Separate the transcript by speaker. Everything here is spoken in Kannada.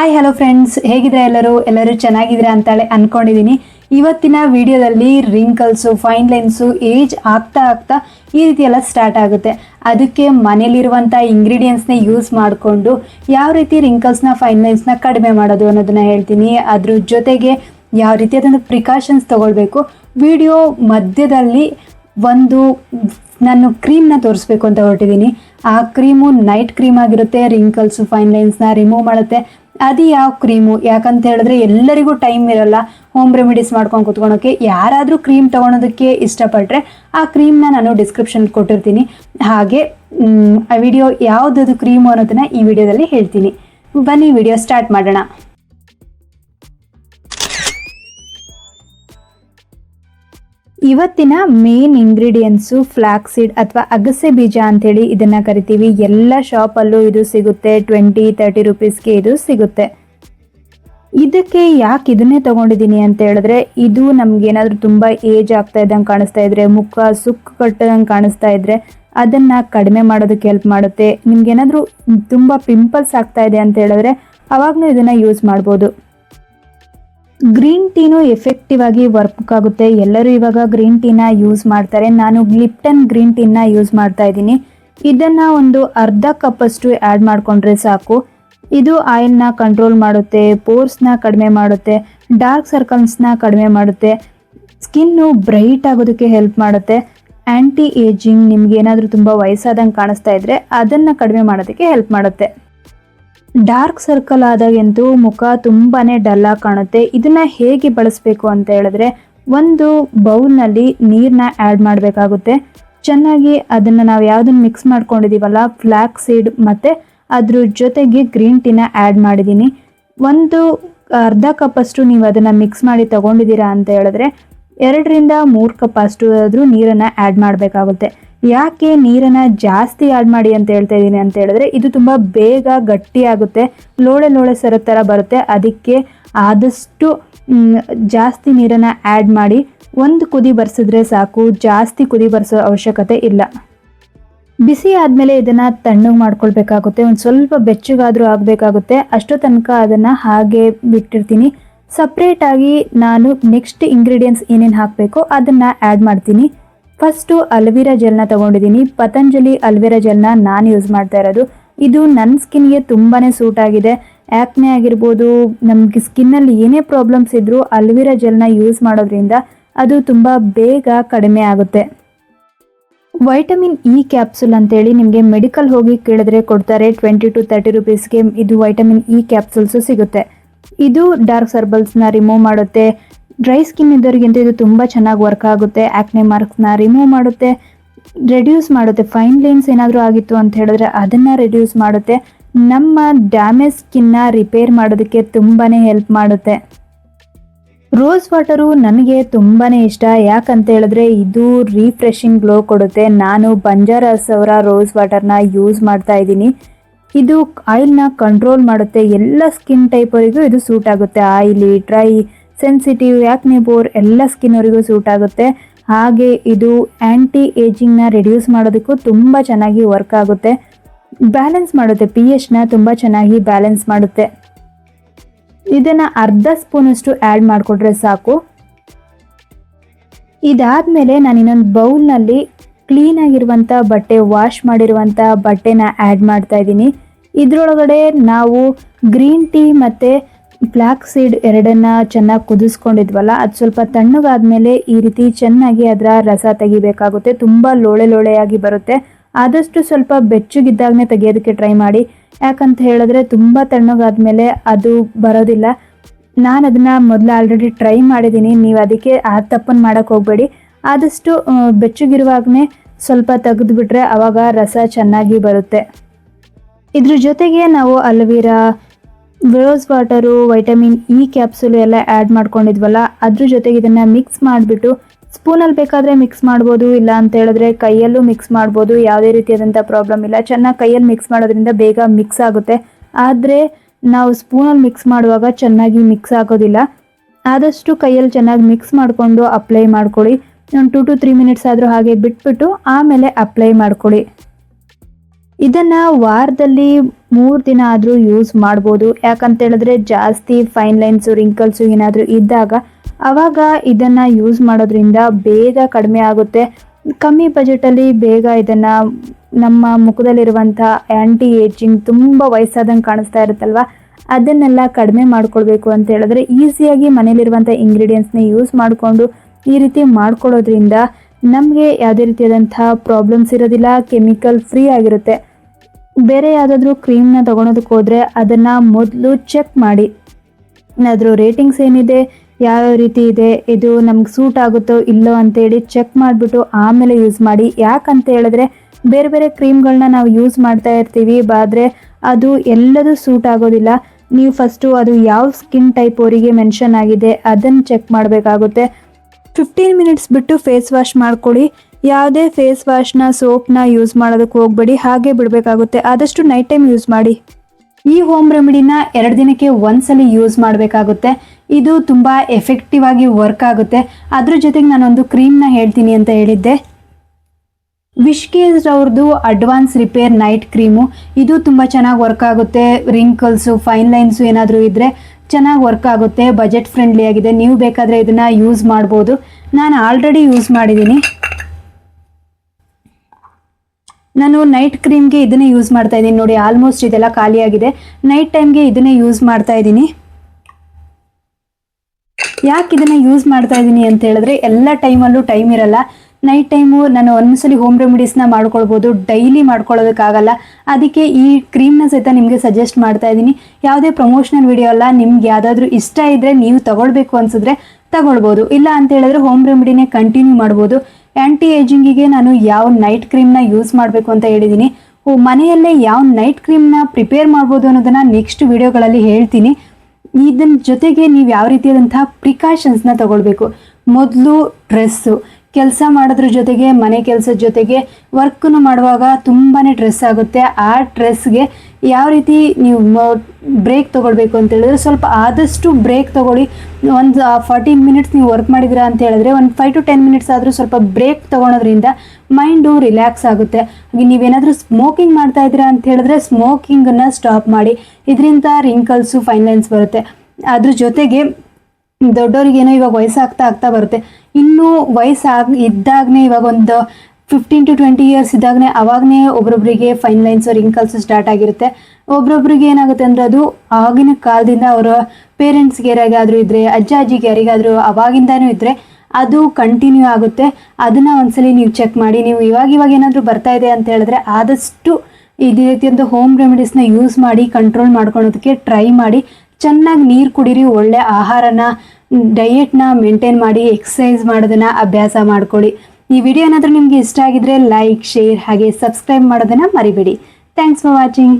Speaker 1: ಹಾಯ್ ಹಲೋ ಫ್ರೆಂಡ್ಸ್ ಹೇಗಿದ್ರೆ ಎಲ್ಲರೂ? ಎಲ್ಲರೂ ಚೆನ್ನಾಗಿದ್ರೆ ಅಂತಾಳೆ ಅನ್ಕೊಂಡಿದ್ದೀನಿ ಇವತ್ತಿನ ವಿಡಿಯೋದಲ್ಲಿ ರಿಂಕಲ್ಸು ಫೈನ್ ಲೈನ್ಸು ಏಜ್ ಆಗ್ತಾ ಆಗ್ತಾ ಈ ರೀತಿ ಎಲ್ಲ ಸ್ಟಾರ್ಟ್ ಆಗುತ್ತೆ. ಅದಕ್ಕೆ ಮನೇಲಿರುವಂಥ ಇಂಗ್ರೀಡಿಯೆಂಟ್ಸ್ನ ಯೂಸ್ ಮಾಡಿಕೊಂಡು ಯಾವ ರೀತಿ ರಿಂಕಲ್ಸ್ನ ಫೈನ್ ಲೈನ್ಸ್ನ ಕಡಿಮೆ ಮಾಡೋದು ಅನ್ನೋದನ್ನ ಹೇಳ್ತೀನಿ. ಅದ್ರ ಜೊತೆಗೆ ಯಾವ ರೀತಿ ಅದನ್ನು ಪ್ರಿಕಾಷನ್ಸ್ ತೊಗೊಳ್ಬೇಕು. ವಿಡಿಯೋ ಮಧ್ಯದಲ್ಲಿ ಒಂದು ನಾನು ಕ್ರೀಮ್ನ ತೋರಿಸ್ಬೇಕು ಅಂತ ಹೊರಟಿದ್ದೀನಿ ಆ ಕ್ರೀಮು ನೈಟ್ ಕ್ರೀಮ್ ಆಗಿರುತ್ತೆ. ರಿಂಕಲ್ಸು ಫೈನ್ ಲೈನ್ಸ್ನ ರಿಮೂವ್ ಮಾಡುತ್ತೆ. ಅದು ಯಾವ ಕ್ರೀಮು ಯಾಕಂತ ಹೇಳಿದ್ರೆ ಎಲ್ಲರಿಗೂ ಟೈಮ್ ಇರಲ್ಲ ಹೋಮ್ ರೆಮಿಡೀಸ್ ಮಾಡ್ಕೊಂಡು ಕುತ್ಕೊಳಕ್ಕೆ. ಯಾರಾದರೂ ಕ್ರೀಮ್ ತೊಗೊಳೋದಕ್ಕೆ ಇಷ್ಟಪಟ್ಟರೆ ಆ ಕ್ರೀಮ್ನ ನಾನು ಡಿಸ್ಕ್ರಿಪ್ಷನ್ ಕೊಟ್ಟಿರ್ತೀನಿ. ಹಾಗೆ ಆ ವಿಡಿಯೋ ಯಾವುದದು ಕ್ರೀಮು ಅನ್ನೋದನ್ನು ಈ ವಿಡಿಯೋದಲ್ಲಿ ಹೇಳ್ತೀನಿ. ಬನ್ನಿ ವಿಡಿಯೋ ಸ್ಟಾರ್ಟ್ ಮಾಡೋಣ. ಇವತ್ತಿನ ಮೇನ್ ಇಂಗ್ರೀಡಿಯೆಂಟ್ಸು ಫ್ಲಾಕ್ಸಿಡ್ ಅಥವಾ ಅಗಸೆ ಬೀಜ ಅಂತೇಳಿ ಇದನ್ನು ಕರಿತೀವಿ. ಎಲ್ಲ ಶಾಪಲ್ಲೂ ಇದು ಸಿಗುತ್ತೆ. ಟ್ವೆಂಟಿ ತರ್ಟಿ ರುಪೀಸ್ಗೆ ಇದು ಸಿಗುತ್ತೆ. ಇದಕ್ಕೆ ಯಾಕೆ ಇದನ್ನೇ ತಗೊಂಡಿದ್ದೀನಿ ಅಂತ ಹೇಳಿದ್ರೆ, ಇದು ನಮ್ಗೆ ಏನಾದರೂ ತುಂಬ ಏಜ್ ಆಗ್ತಾ ಇದ್ದಂಗೆ ಕಾಣಿಸ್ತಾ ಇದ್ರೆ, ಮುಖ ಸುಕ್ಕು ಕಟ್ಟದಂಗೆ ಕಾಣಿಸ್ತಾ ಇದ್ರೆ ಅದನ್ನು ಕಡಿಮೆ ಮಾಡೋದಕ್ಕೆ ಹೆಲ್ಪ್ ಮಾಡುತ್ತೆ. ನಿಮ್ಗೆ ಏನಾದರೂ ತುಂಬ ಪಿಂಪಲ್ಸ್ ಆಗ್ತಾ ಇದೆ ಅಂತ ಹೇಳಿದ್ರೆ, ಅವಾಗಲೂ ಇದನ್ನು ಯೂಸ್ ಮಾಡ್ಬೋದು. ಗ್ರೀನ್ ಟೀನು ಎಫೆಕ್ಟಿವ್ ಆಗಿ ವರ್ಕ್ ಆಗುತ್ತೆ. ಎಲ್ಲರೂ ಇವಾಗ ಗ್ರೀನ್ ಟೀನ ಯೂಸ್ ಮಾಡ್ತಾರೆ. ನಾನು ಗ್ಲಿಪ್ಟನ್ ಗ್ರೀನ್ ಟೀನ ಯೂಸ್ ಮಾಡ್ತಾ ಇದ್ದೀನಿ. ಇದನ್ನ ಒಂದು ಅರ್ಧ ಕಪ್ಪಷ್ಟು ಆ್ಯಡ್ ಮಾಡಿಕೊಂಡ್ರೆ ಸಾಕು. ಇದು ಆಯಿಲ್ನ ಕಂಟ್ರೋಲ್ ಮಾಡುತ್ತೆ ಪೋರ್ಸ್ನ ಕಡಿಮೆ ಮಾಡುತ್ತೆ ಡಾರ್ಕ್ ಸರ್ಕಲ್ಸ್ನ ಕಡಿಮೆ ಮಾಡುತ್ತೆ. ಸ್ಕಿನ್ನು ಬ್ರೈಟ್ ಆಗೋದಕ್ಕೆ ಹೆಲ್ಪ್ ಮಾಡುತ್ತೆ. ಆ್ಯಂಟಿ ಏಜಿಂಗ್ ನಿಮ್ಗೆ ಏನಾದರೂ ತುಂಬ ವಯಸ್ಸಾದಂಗೆ ಕಾಣಿಸ್ತಾ ಇದ್ರೆ ಅದನ್ನು ಕಡಿಮೆ ಮಾಡೋದಕ್ಕೆ ಹೆಲ್ಪ್ ಮಾಡುತ್ತೆ. ಡಾರ್ಕ್ ಸರ್ಕಲ್ ಆದಾಗಂತೂ ಮುಖ ತುಂಬಾನೇ ಡಲ್ ಆಗಿ ಕಾಣುತ್ತೆ. ಇದನ್ನ ಹೇಗೆ ಬಳಸಬೇಕು ಅಂತ ಹೇಳಿದ್ರೆ, ಒಂದು ಬೌಲ್ನಲ್ಲಿ ನೀರನ್ನ ಆ್ಯಡ್ ಮಾಡಬೇಕಾಗುತ್ತೆ. ಚೆನ್ನಾಗಿ ಅದನ್ನು ನಾವು ಯಾವುದನ್ನು ಮಿಕ್ಸ್ ಮಾಡ್ಕೊಂಡಿದ್ದೀವಲ್ಲ ಫ್ಲ್ಯಾಕ್ ಸೀಡ್ ಮತ್ತು ಅದ್ರ ಜೊತೆಗೆ ಗ್ರೀನ್ ಟೀನ ಆ್ಯಡ್ ಮಾಡಿದ್ದೀನಿ ಒಂದು ಅರ್ಧ ಕಪ್ಪಷ್ಟು ನೀವು ಅದನ್ನು ಮಿಕ್ಸ್ ಮಾಡಿ ತಗೊಂಡಿದ್ದೀರಾ ಅಂತ ಹೇಳಿದ್ರೆ, ಎರಡರಿಂದ ಮೂರು ಕಪ್ ಅಷ್ಟು ಆದರೂ ನೀರನ್ನು ಆ್ಯಡ್ ಮಾಡಬೇಕಾಗುತ್ತೆ. ಯಾಕೆ ನೀರನ್ನು ಜಾಸ್ತಿ ಆಡ್ ಮಾಡಿ ಅಂತ ಹೇಳ್ತಾ ಇದ್ದೀನಿ ಅಂತ ಹೇಳಿದ್ರೆ ಇದು ತುಂಬ ಬೇಗ ಗಟ್ಟಿ ಆಗುತ್ತೆ, ಲೋಳೆ ಲೋಳೆ ಸರತ್ ಥರ ಬರುತ್ತೆ. ಅದಕ್ಕೆ ಆದಷ್ಟು ಜಾಸ್ತಿ ನೀರನ್ನು ಆ್ಯಡ್ ಮಾಡಿ ಒಂದು ಕುದಿ ಬರ್ಸಿದ್ರೆ ಸಾಕು, ಜಾಸ್ತಿ ಕುದಿ ಬರ್ಸೋ ಅವಶ್ಯಕತೆ ಇಲ್ಲ. ಬಿಸಿ ಆದಮೇಲೆ ಇದನ್ನು ತಣ್ಣಗೆ ಮಾಡ್ಕೊಳ್ಬೇಕಾಗುತ್ತೆ, ಒಂದು ಸ್ವಲ್ಪ ಬೆಚ್ಚಗಾದರೂ ಆಗಬೇಕಾಗುತ್ತೆ. ಅಷ್ಟು ತನಕ ಅದನ್ನು ಹಾಗೆ ಬಿಟ್ಟಿರ್ತೀನಿ. ಸಪ್ರೇಟಾಗಿ ನಾನು ನೆಕ್ಸ್ಟ್ ಇಂಗ್ರೀಡಿಯೆಂಟ್ಸ್ ಏನೇನು ಹಾಕಬೇಕೋ ಅದನ್ನು ಆ್ಯಡ್ ಮಾಡ್ತೀನಿ. ಫಸ್ಟು ಅಲ್ವಿರಾ ಜೆಲ್ನ ತೊಗೊಂಡಿದ್ದೀನಿ. ಪತಂಜಲಿ ಅಲ್ವಿರಾ ಜೆಲ್ನ ನಾನು ಯೂಸ್ ಮಾಡ್ತಾ ಇರೋದು. ಇದು ನನ್ನ ಸ್ಕಿನ್ಗೆ ತುಂಬಾ ಸೂಟ್ ಆಗಿದೆ. ಆ್ಯಕ್ನೆ ಆಗಿರ್ಬೋದು, ನಮಗೆ ಸ್ಕಿನ್ನಲ್ಲಿ ಏನೇ ಪ್ರಾಬ್ಲಮ್ಸ್ ಇದ್ದರೂ ಅಲ್ವಿರಾ ಜೆಲ್ನ ಯೂಸ್ ಮಾಡೋದ್ರಿಂದ ಅದು ತುಂಬ ಬೇಗ ಕಡಿಮೆ ಆಗುತ್ತೆ. ವೈಟಮಿನ್ ಇ ಕ್ಯಾಪ್ಸುಲ್ ಅಂತೇಳಿ ನಿಮಗೆ ಮೆಡಿಕಲ್ ಹೋಗಿ ಕೇಳಿದ್ರೆ ಕೊಡ್ತಾರೆ. ಟ್ವೆಂಟಿ ಟು ತರ್ಟಿ ರುಪೀಸ್ಗೆ ಇದು ವೈಟಮಿನ್ ಇ ಕ್ಯಾಪ್ಸುಲ್ಸು ಸಿಗುತ್ತೆ. ಇದು ಡಾರ್ಕ್ ಸರ್ಬಲ್ಸ್ನ ರಿಮೂವ್ ಮಾಡುತ್ತೆ. ಡ್ರೈ ಸ್ಕಿನ್ ಇದ್ದವರಿಗಿಂತ ಇದು ತುಂಬ ಚೆನ್ನಾಗಿ ವರ್ಕ್ ಆಗುತ್ತೆ ಆ್ಯಕ್ನೆ ಮಾರ್ಕ್ಸ್ನ ರಿಮೂವ್ ಮಾಡುತ್ತೆ ರೆಡ್ಯೂಸ್ ಮಾಡುತ್ತೆ ಫೈನ್ ಲೈನ್ಸ್ ಏನಾದರೂ ಆಗಿತ್ತು ಅಂತ ಹೇಳಿದ್ರೆ ಅದನ್ನು ರೆಡ್ಯೂಸ್ ಮಾಡುತ್ತೆ. ನಮ್ಮ ಡ್ಯಾಮೇಜ್ ಸ್ಕಿನ್ನ ರಿಪೇರ್ ಮಾಡೋದಕ್ಕೆ ತುಂಬಾ ಹೆಲ್ಪ್ ಮಾಡುತ್ತೆ. ರೋಸ್ ವಾಟರು ನನಗೆ ತುಂಬಾ ಇಷ್ಟ, ಯಾಕಂತ ಹೇಳಿದ್ರೆ ಇದು ರೀಫ್ರೆಶಿಂಗ್ ಗ್ಲೋ ಕೊಡುತ್ತೆ. ನಾನು ಬಂಜಾರಸ್ ಅವರ ರೋಸ್ ವಾಟರ್ನ ಯೂಸ್ ಮಾಡ್ತಾ ಇದ್ದೀನಿ. ಇದು ಆಯಿಲ್ನ ಕಂಟ್ರೋಲ್ ಮಾಡುತ್ತೆ. ಎಲ್ಲ ಸ್ಕಿನ್ ಟೈಪವರಿಗೂ ಇದು ಸೂಟ್ ಆಗುತ್ತೆ. ಆಯಿಲಿ ಡ್ರೈ ಸೆನ್ಸಿಟಿವ್ ಯಾಕ್ನೆ ಬೋರ್ ಎಲ್ಲ ಸ್ಕಿನ್ನವರಿಗೂ ಸೂಟ್ ಆಗುತ್ತೆ. ಹಾಗೆ ಇದು ಆ್ಯಂಟಿ ಏಜಿಂಗ್ನ ರೆಡ್ಯೂಸ್ ಮಾಡೋದಕ್ಕೂ ತುಂಬ ಚೆನ್ನಾಗಿ ವರ್ಕ್ ಆಗುತ್ತೆ. ಬ್ಯಾಲೆನ್ಸ್ ಮಾಡುತ್ತೆ ಪಿ ಎಚ್ನ ತುಂಬ ಚೆನ್ನಾಗಿ ಬ್ಯಾಲೆನ್ಸ್ ಮಾಡುತ್ತೆ. ಇದನ್ನು ಅರ್ಧ ಸ್ಪೂನಷ್ಟು ಆ್ಯಡ್ ಮಾಡಿಕೊಟ್ರೆ ಸಾಕು. ಇದಾದ್ಮೇಲೆ ನಾನು ಇನ್ನೊಂದು ಬೌಲ್ನಲ್ಲಿ ಕ್ಲೀನ್ ಆಗಿರುವಂಥ ಬಟ್ಟೆ ವಾಶ್ ಮಾಡಿರುವಂಥ ಬಟ್ಟೆನ ಆ್ಯಡ್ ಮಾಡ್ತಾ ಇದ್ದೀನಿ. ಇದರೊಳಗಡೆ ನಾವು ಗ್ರೀನ್ ಟೀ ಮತ್ತು ಬ್ಲ್ಯಾಕ್ ಸೀಡ್ ಎರಡನ್ನ ಚೆನ್ನಾಗಿ ಕುದಿಸ್ಕೊಂಡಿದ್ವಲ್ಲ, ಅದು ಸ್ವಲ್ಪ ತಣ್ಣಗಾದ್ಮೇಲೆ ಈ ರೀತಿ ಚೆನ್ನಾಗಿ ಅದರ ರಸ ತೆಗಿಬೇಕಾಗುತ್ತೆ. ತುಂಬ ಲೋಳೆ ಲೋಳೆಯಾಗಿ ಬರುತ್ತೆ. ಆದಷ್ಟು ಸ್ವಲ್ಪ ಬೆಚ್ಚಗಿದ್ದಾಗನೇ ತೆಗೆಯೋದಕ್ಕೆ ಟ್ರೈ ಮಾಡಿ. ಯಾಕಂತ ಹೇಳಿದ್ರೆ ತುಂಬ ತಣ್ಣಗಾದ್ಮೇಲೆ ಅದು ಬರೋದಿಲ್ಲ. ನಾನು ಅದನ್ನ ಮೊದಲು ಆಲ್ರೆಡಿ ಟ್ರೈ ಮಾಡಿದ್ದೀನಿ. ನೀವು ಅದಕ್ಕೆ ಆ ತಪ್ಪನ್ನು ಮಾಡೋಕ್ಕೆ ಹೋಗಬೇಡಿ. ಆದಷ್ಟು ಬೆಚ್ಚಗಿರುವಾಗನೇ ಸ್ವಲ್ಪ ತೆಗೆದುಬಿಟ್ರೆ ಆವಾಗ ರಸ ಚೆನ್ನಾಗಿ ಬರುತ್ತೆ. ಇದ್ರ ಜೊತೆಗೆ ನಾವು aloe vera rose water vitamin E capsule ಎಲ್ಲ ಆ್ಯಡ್ ಮಾಡ್ಕೊಂಡಿದ್ವಲ್ಲ, ಅದ್ರ ಜೊತೆಗೆ ಇದನ್ನು ಮಿಕ್ಸ್ ಮಾಡಿಬಿಟ್ಟು ಸ್ಪೂನಲ್ಲಿ ಬೇಕಾದರೆ ಮಿಕ್ಸ್ ಮಾಡ್ಬೋದು, ಇಲ್ಲ ಅಂತ ಹೇಳಿದ್ರೆ ಕೈಯಲ್ಲೂ ಮಿಕ್ಸ್ ಮಾಡ್ಬೋದು, ಯಾವುದೇ ರೀತಿಯಾದಂಥ ಪ್ರಾಬ್ಲಮ್ ಇಲ್ಲ. ಚೆನ್ನಾಗಿ ಕೈಯಲ್ಲಿ ಮಿಕ್ಸ್ ಮಾಡೋದ್ರಿಂದ ಬೇಗ ಮಿಕ್ಸ್ ಆಗುತ್ತೆ. ಆದರೆ ನಾವು ಸ್ಪೂನಲ್ಲಿ ಮಿಕ್ಸ್ ಮಾಡುವಾಗ ಚೆನ್ನಾಗಿ ಮಿಕ್ಸ್ ಆಗೋದಿಲ್ಲ. ಆದಷ್ಟು ಕೈಯಲ್ಲಿ ಚೆನ್ನಾಗಿ ಮಿಕ್ಸ್ ಮಾಡಿಕೊಂಡು ಅಪ್ಲೈ ಮಾಡ್ಕೊಳ್ಳಿ. ಒಂದು ಟು ಟು ತ್ರೀ ಮಿನಿಟ್ಸ್ ಆದರೂ ಹಾಗೆ ಬಿಟ್ಬಿಟ್ಟು ಆಮೇಲೆ ಅಪ್ಲೈ ಮಾಡ್ಕೊಳ್ಳಿ. ಇದನ್ನ ವಾರದಲ್ಲಿ ಮೂರು ದಿನ ಆದರೂ ಯೂಸ್ ಮಾಡ್ಬೋದು. ಯಾಕಂತ ಹೇಳಿದ್ರೆ ಜಾಸ್ತಿ ಫೈನ್ ಲೈನ್ಸು ರಿಂಕಲ್ಸು ಏನಾದರೂ ಇದ್ದಾಗ ಅವಾಗ ಇದನ್ನ ಯೂಸ್ ಮಾಡೋದ್ರಿಂದ ಬೇಗ ಕಡಿಮೆ ಆಗುತ್ತೆ. ಕಮ್ಮಿ ಬಜೆಟಲ್ಲಿ ಬೇಗ ಇದನ್ನ ನಮ್ಮ ಮುಖದಲ್ಲಿರುವಂಥ ಆ್ಯಂಟಿ ಏಜಿಂಗ್ ತುಂಬ ವಯಸ್ಸಾದಂಗೆ ಕಾಣಿಸ್ತಾ ಇರುತ್ತಲ್ವ? ಅದನ್ನೆಲ್ಲ ಕಡಿಮೆ ಮಾಡ್ಕೊಳ್ಬೇಕು ಅಂತ ಹೇಳಿದ್ರೆ ಈಸಿಯಾಗಿ ಮನೇಲಿರುವಂಥ ಇಂಗ್ರೀಡಿಯೆಂಟ್ಸ್ನ ಯೂಸ್ ಮಾಡಿಕೊಂಡು ಈ ರೀತಿ ಮಾಡ್ಕೊಳ್ಳೋದ್ರಿಂದ ನಮಗೆ ಯಾವುದೇ ರೀತಿಯಾದಂಥ ಪ್ರಾಬ್ಲಮ್ಸ್ ಇರೋದಿಲ್ಲ ಕೆಮಿಕಲ್ ಫ್ರೀ ಆಗಿರುತ್ತೆ. ಬೇರೆ ಯಾವುದಾದ್ರೂ ಕ್ರೀಮ್ನ ತೊಗೊಳೋದಕ್ಕೆ ಹೋದರೆ ಅದನ್ನು ಮೊದಲು ಚೆಕ್ ಮಾಡಿ. ಅದರ ರೇಟಿಂಗ್ಸ್ ಏನಿದೆ, ಯಾವ ರೀತಿ ಇದೆ, ಇದು ನಮ್ಗೆ ಸೂಟ್ ಆಗುತ್ತೋ ಇಲ್ಲೋ ಅಂತೇಳಿ ಚೆಕ್ ಮಾಡಿಬಿಟ್ಟು ಆಮೇಲೆ ಯೂಸ್ ಮಾಡಿ. ಯಾಕಂತ ಹೇಳಿದ್ರೆ ಬೇರೆ ಬೇರೆ ಕ್ರೀಮ್ಗಳನ್ನ ನಾವು ಯೂಸ್ ಮಾಡ್ತಾ ಇರ್ತೀವಿ, ಆದರೆ ಅದು ಎಲ್ಲದೂ ಸೂಟ್ ಆಗೋದಿಲ್ಲ. ನೀವು ಫಸ್ಟು ಅದು ಯಾವ ಸ್ಕಿನ್ ಟೈಪ್ ಅವರಿಗೆ ಮೆನ್ಷನ್ ಆಗಿದೆ ಅದನ್ನು ಚೆಕ್ ಮಾಡಬೇಕಾಗುತ್ತೆ. ಫಿಫ್ಟೀನ್ ಮಿನಿಟ್ಸ್ ಬಿಟ್ಟು ಫೇಸ್ ವಾಶ್ ಮಾಡ್ಕೊಳ್ಳಿ. ಯಾವುದೇ ಫೇಸ್ ವಾಶ್ನ ಸೋಪ್ನ ಯೂಸ್ ಮಾಡೋದಕ್ಕೆ ಹೋಗಬೇಡಿ, ಹಾಗೆ ಬಿಡಬೇಕಾಗುತ್ತೆ. ಆದಷ್ಟು ನೈಟ್ ಟೈಮ್ ಯೂಸ್ ಮಾಡಿ. ಈ ಹೋಮ್ ರೆಮಿಡಿನ ಎರಡು ದಿನಕ್ಕೆ ಒಂದ್ಸಲಿ ಯೂಸ್ ಮಾಡಬೇಕಾಗುತ್ತೆ. ಇದು ತುಂಬ ಎಫೆಕ್ಟಿವ್ ಆಗಿ ವರ್ಕ್ ಆಗುತ್ತೆ. ಅದ್ರ ಜೊತೆಗೆ ನಾನೊಂದು ಕ್ರೀಮ್ನ ಹೇಳ್ತೀನಿ ಅಂತ ಹೇಳಿದ್ದೆ. ವಿಶ್ಕೇಸ್ ಅವ್ರದ್ದು ಅಡ್ವಾನ್ಸ್ ರಿಪೇರ್ ನೈಟ್ ಕ್ರೀಮು ಇದು ತುಂಬ ಚೆನ್ನಾಗಿ ವರ್ಕ್ ಆಗುತ್ತೆ. ರಿಂಕಲ್ಸು ಫೈನ್ ಲೈನ್ಸು ಏನಾದರೂ ಇದ್ದರೆ ಚೆನ್ನಾಗಿ ವರ್ಕ್ ಆಗುತ್ತೆ. ಬಜೆಟ್ ಫ್ರೆಂಡ್ಲಿ ಆಗಿದೆ. ನೀವು ಬೇಕಾದರೆ ಇದನ್ನು ಯೂಸ್ ಮಾಡ್ಬೋದು. ನಾನು ಆಲ್ರೆಡಿ ಯೂಸ್ ಮಾಡಿದ್ದೀನಿ. ನಾನು ನೈಟ್ ಕ್ರೀಮ್ಗೆ ಇದನ್ನೇ ಯೂಸ್ ಮಾಡ್ತಾ ಇದ್ದೀನಿ. ನೋಡಿ ಆಲ್ಮೋಸ್ಟ್ ಇದೆಲ್ಲ ಖಾಲಿಯಾಗಿದೆ. ನೈಟ್ ಟೈಮ್ಗೆ ಇದನ್ನೇ ಯೂಸ್ ಮಾಡ್ತಾ ಇದ್ದೀನಿ. ಯಾಕೆ ಇದನ್ನ ಯೂಸ್ ಮಾಡ್ತಾ ಇದ್ದೀನಿ ಅಂತ ಹೇಳಿದ್ರೆ, ಎಲ್ಲ ಟೈಮಲ್ಲೂ ಟೈಮ್ ಇರಲ್ಲ. ನೈಟ್ ಟೈಮು ನಾನು ಒಂದ್ಸಲಿ ಹೋಮ್ ರೆಮಿಡೀಸ್ನ ಮಾಡ್ಕೊಳ್ಬೋದು ಡೈಲಿ ಮಾಡ್ಕೊಳ್ಳೋದಕ್ಕಾಗಲ್ಲ. ಅದಕ್ಕೆ ಈ ಕ್ರೀಮ್ನ ಸಹಿತ ನಿಮಗೆ ಸಜೆಸ್ಟ್ ಮಾಡ್ತಾ ಇದ್ದೀನಿ. ಯಾವುದೇ ಪ್ರಮೋಷನಲ್ ವಿಡಿಯೋ ಅಲ್ಲ, ನಿಮ್ಗೆ ಯಾವುದಾದ್ರೂ ಇಷ್ಟ ಇದ್ದರೆ ನೀವು ತಗೊಳ್ಬೇಕು ಅನಿಸಿದ್ರೆ ತಗೊಳ್ಬೋದು. ಇಲ್ಲ ಅಂತ ಹೇಳಿದ್ರೆ ಹೋಮ್ ರೆಮಿಡಿನೇ ಕಂಟಿನ್ಯೂ ಮಾಡ್ಬೋದು. ಆ್ಯಂಟಿ ಏಜಿಂಗಿಗೆ ನಾನು ಯಾವ ನೈಟ್ ಕ್ರೀಮ್ನ ಯೂಸ್ ಮಾಡಬೇಕು ಅಂತ ಹೇಳಿದ್ದೀನಿ ಓ, ಮನೆಯಲ್ಲೇ ಯಾವ ನೈಟ್ ಕ್ರೀಮ್ನ ಪ್ರಿಪೇರ್ ಮಾಡ್ಬೋದು ಅನ್ನೋದನ್ನ ನೆಕ್ಸ್ಟ್ ವಿಡಿಯೋಗಳಲ್ಲಿ ಹೇಳ್ತೀನಿ. ಇದನ್ನ ಜೊತೆಗೆ ನೀವು ಯಾವ ರೀತಿಯಾದಂತಹ ಪ್ರಿಕಾಷನ್ಸ್ನ ತಗೊಳ್ಬೇಕು. ಮೊದಲು ಡ್ರೆಸ್ಸು ಕೆಲಸ ಮಾಡೋದ್ರ ಜೊತೆಗೆ, ಮನೆ ಕೆಲಸದ ಜೊತೆಗೆ ವರ್ಕ್ನು ಮಾಡುವಾಗ ತುಂಬಾ ಡ್ರೆಸ್ ಆಗುತ್ತೆ. ಆ ಸ್ಟ್ರೆಸ್ಗೆ ಯಾವ ರೀತಿ ನೀವು ಬ್ರೇಕ್ ತೊಗೊಳ್ಬೇಕು ಅಂತ ಹೇಳಿದ್ರೆ ಸ್ವಲ್ಪ ಆದಷ್ಟು ಬ್ರೇಕ್ ತೊಗೊಳ್ಳಿ. ಒಂದು ಫಾರ್ಟೀನ್ ಮಿನಿಟ್ಸ್ ನೀವು ವರ್ಕ್ ಮಾಡಿದಿರಾ ಅಂತ ಹೇಳಿದ್ರೆ ಒಂದು ಫೈವ್ ಟು ಟೆನ್ ಮಿನಿಟ್ಸ್ ಆದರೂ ಸ್ವಲ್ಪ ಬ್ರೇಕ್ ತೊಗೊಳೋದ್ರಿಂದ ಮೈಂಡು ರಿಲ್ಯಾಕ್ಸ್ ಆಗುತ್ತೆ. ಹಾಗೆ ನೀವೇನಾದರೂ ಸ್ಮೋಕಿಂಗ್ ಮಾಡ್ತಾ ಇದ್ದೀರಾ ಅಂತ ಹೇಳಿದ್ರೆ ಸ್ಮೋಕಿಂಗನ್ನು ಸ್ಟಾಪ್ ಮಾಡಿ. ಇದರಿಂದ ರಿಂಕಲ್ಸು ಫೈನ್ ಬರುತ್ತೆ. ಅದ್ರ ಜೊತೆಗೆ ದೊಡ್ಡವ್ರಿಗೇನೋ ಇವಾಗ ವಯಸ್ಸಾಗ್ತಾ ಆಗ್ತಾ ಬರುತ್ತೆ. ಇನ್ನೂ ವಯಸ್ಸಾಗಿ, ಇದ್ದಾಗನೇ ಇವಾಗ ಒಂದು ಫಿಫ್ಟೀನ್ ಟು ಟ್ವೆಂಟಿ ಇಯರ್ಸ್ ಇದ್ದಾಗನೇ ಅವಾಗನೇ ಒಬ್ರೊಬ್ರಿಗೆ ಫೈನ್ ಲೈನ್ಸ್ ರಿಂಕಲ್ಸ್ ಸ್ಟಾರ್ಟ್ ಆಗಿರುತ್ತೆ. ಒಬ್ರೊಬ್ರಿಗೆ ಏನಾಗುತ್ತೆ ಅಂದರೆ ಅದು ಆಗಿನ ಕಾಲದಿಂದ ಅವರ ಪೇರೆಂಟ್ಸ್ಗೆ ಯಾರಿಗಾದರೂ ಇದ್ದರೆ ಅಜ್ಜ ಅಜ್ಜಿಗೆ ಯಾರಿಗಾದರೂ ಅವಾಗಿಂದನೂ ಇದ್ದರೆ ಅದು ಕಂಟಿನ್ಯೂ ಆಗುತ್ತೆ. ಅದನ್ನು ಒಂದ್ಸಲಿ ನೀವು ಚೆಕ್ ಮಾಡಿ, ನೀವು ಇವಾಗ ಇವಾಗ ಏನಾದರೂ ಬರ್ತಾ ಇದೆ ಅಂತ ಹೇಳಿದ್ರೆ ಆದಷ್ಟು ಇದೇ ರೀತಿಯಂಥ ಹೋಮ್ ರೆಮಿಡೀಸ್ನ ಯೂಸ್ ಮಾಡಿ ಕಂಟ್ರೋಲ್ ಮಾಡ್ಕೊಳೋದಕ್ಕೆ ಟ್ರೈ ಮಾಡಿ ಚೆನ್ನಾಗಿ ನೀರು ಕುಡೀರಿ, ಒಳ್ಳೆ ಆಹಾರನ ಡಯೆಟ್ನ ಮೇಂಟೈನ್ ಮಾಡಿ ಎಕ್ಸಸೈಸ್ ಮಾಡೋದನ್ನ ಅಭ್ಯಾಸ ಮಾಡ್ಕೊಳ್ಳಿ. ಈ ವಿಡಿಯೋ ಏನಾದರೂ ನಿಮಗೆ ಇಷ್ಟ ಆಗಿದ್ರೆ ಲೈಕ್ ಶೇರ್ ಹಾಗೆ ಸಬ್ಸ್ಕ್ರೈಬ್ ಮಾಡೋದನ್ನ ಮರಿಬೇಡಿ. Thanks for watching